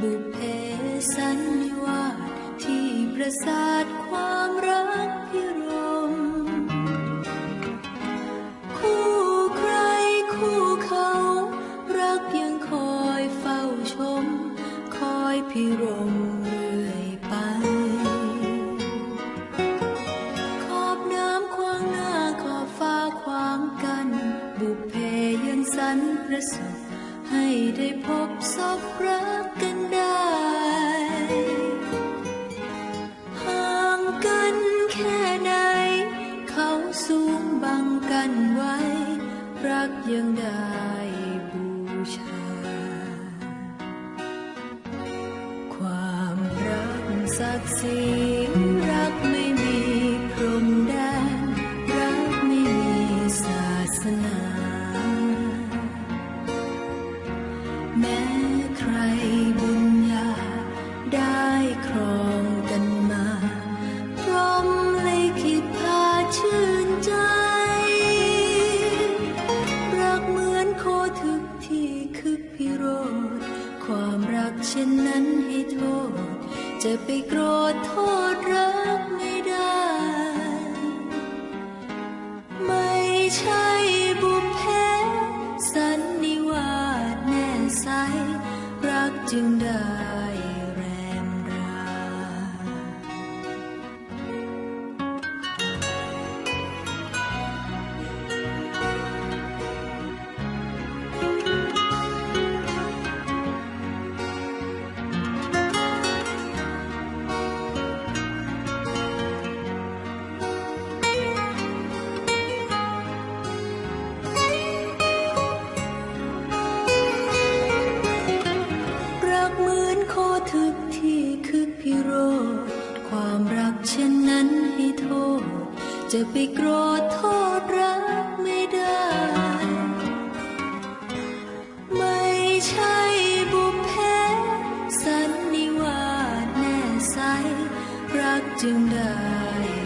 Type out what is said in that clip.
บุพเพสันนิวาสที่ประสาทความรักพิรม คู่ใครคู่เขา รักยังคอยเฝ้าชม คอยพิรมเรื่อยไป ขอบน้ำขวางหน้าขอบฟ้าขวางกัน บุพเพยังสันประสบ ให้ได้พบศพรักกันได้ห่างกันแค่ไหน เขาสูงบังกันไว้ รักยังได้บูชา ความรักศักดิ์ศรีรั ความรักเช่นนั้นให้โทษ จะไปโกรธโทษรักไม่ได้ ไม่ใช่บุพเพสันนิวาสแน่ใสรักจึงได้ เช่นนั้นให้โทษ จะไปโกรธโทษรักไม่ได้ ไม่ใช่บุพเพสันนิวาสแน่ใสรักจึงได้